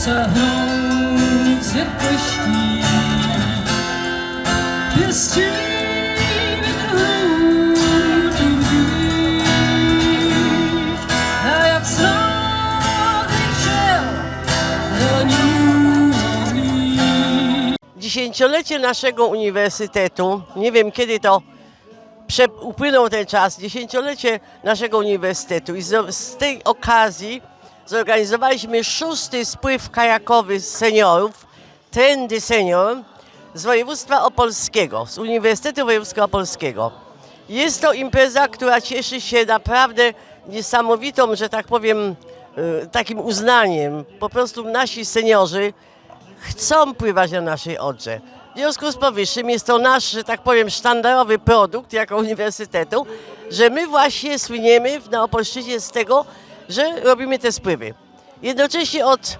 zachronić prędkości. Pieścimy trudny dziś, a jak srogi się raniło mi. Dziesięciolecie naszego uniwersytetu, nie wiem kiedy to upłynął ten czas, dziesięciolecie naszego uniwersytetu i z tej okazji zorganizowaliśmy szósty spływ kajakowy seniorów, Trendy Senior z województwa opolskiego, z Uniwersytetu Województwa Opolskiego. Jest to impreza, która cieszy się naprawdę niesamowitą, że tak powiem, e, takim uznaniem. Po prostu nasi seniorzy chcą pływać na naszej Odrze. W związku z powyższym jest to nasz, że tak powiem, sztandarowy produkt jako uniwersytetu, że my właśnie słyniemy na Opolszczyźnie z tego, że robimy te spływy. Jednocześnie od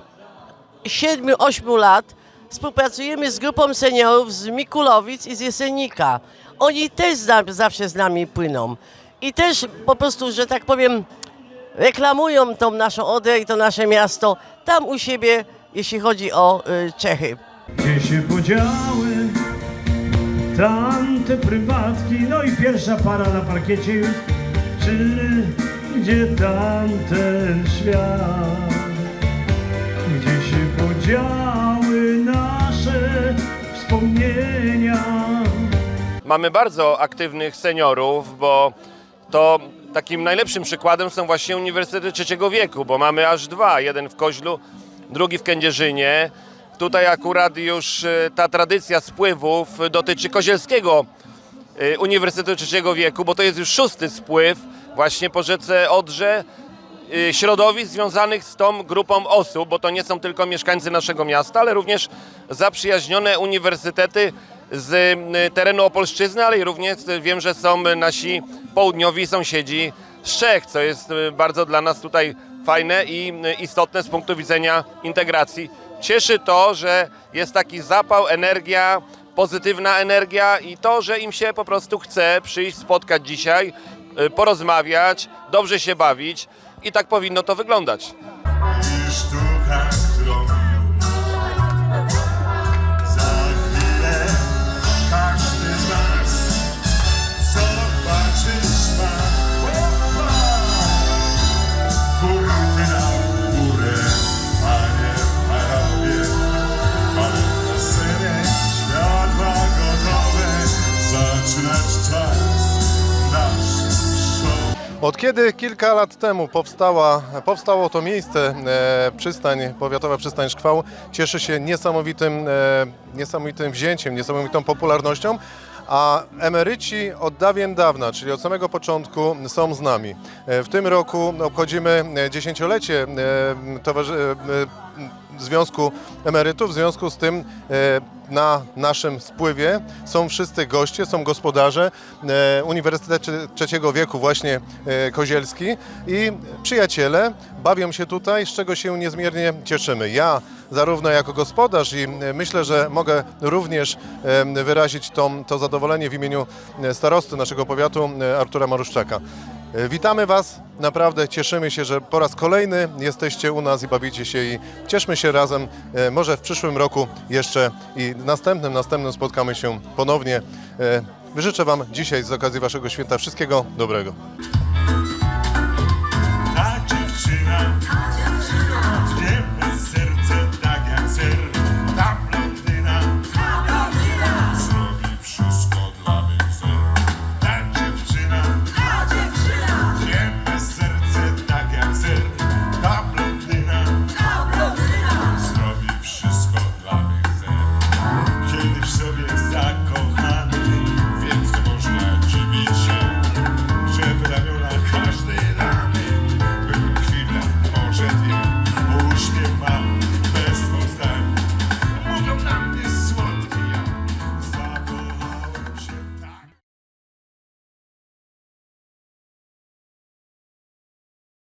7-8 lat współpracujemy z grupą seniorów z Mikulowic i z Jesenika. Oni też za, zawsze z nami płyną. I też po prostu, że tak powiem, reklamują tą naszą Odrę i to nasze miasto tam u siebie, jeśli chodzi o y, Czechy. Gdzie się podziały tamte prywatki, no i pierwsza para na parkiecie już, czy gdzie tamten świat? Gdzie się podziały nasze wspomnienia? Mamy bardzo aktywnych seniorów, bo to takim najlepszym przykładem są właśnie uniwersytety trzeciego wieku, bo mamy aż dwa, jeden w Koźlu, drugi w Kędzierzynie. Tutaj akurat już e, ta tradycja spływów dotyczy Kozielskiego e, Uniwersytetu trzeciego wieku, bo to jest już szósty spływ właśnie po rzece Odrze y, środowisk związanych z tą grupą osób, bo to nie są tylko mieszkańcy naszego miasta, ale również zaprzyjaźnione uniwersytety z y, terenu Opolszczyzny, ale również wiem, że są nasi południowi sąsiedzi z Czech, co jest y, bardzo dla nas tutaj fajne i istotne z punktu widzenia integracji. Cieszy to, że jest taki zapał, energia, pozytywna energia i to, że im się po prostu chce przyjść, spotkać dzisiaj, porozmawiać, dobrze się bawić i tak powinno to wyglądać. Od kiedy kilka lat temu powstała, powstało to miejsce, e, przystań, powiatowa przystań Szkwał, cieszy się niesamowitym, e, niesamowitym wzięciem, niesamowitą popularnością, a emeryci od dawien dawna, czyli od samego początku są z nami. E, w tym roku obchodzimy dziesięciolecie e, towarzy, e, Związku Emerytów. W związku z tym e, na naszym spływie są wszyscy goście, są gospodarze e, Uniwersytet Trze- Trzeciego Wieku właśnie e, Kozielski i przyjaciele bawią się tutaj, z czego się niezmiernie cieszymy. Ja zarówno jako gospodarz i e, myślę, że mogę również wyrazić tą, to zadowolenie w imieniu starosty naszego powiatu Artura Maruszczaka. E, Witamy Was, naprawdę cieszymy się, że po raz kolejny jesteście u nas i bawicie się i cieszmy się razem. E, Może w przyszłym roku jeszcze i następnym, następnym spotkamy się ponownie. E, Życzę Wam dzisiaj z okazji Waszego święta wszystkiego dobrego.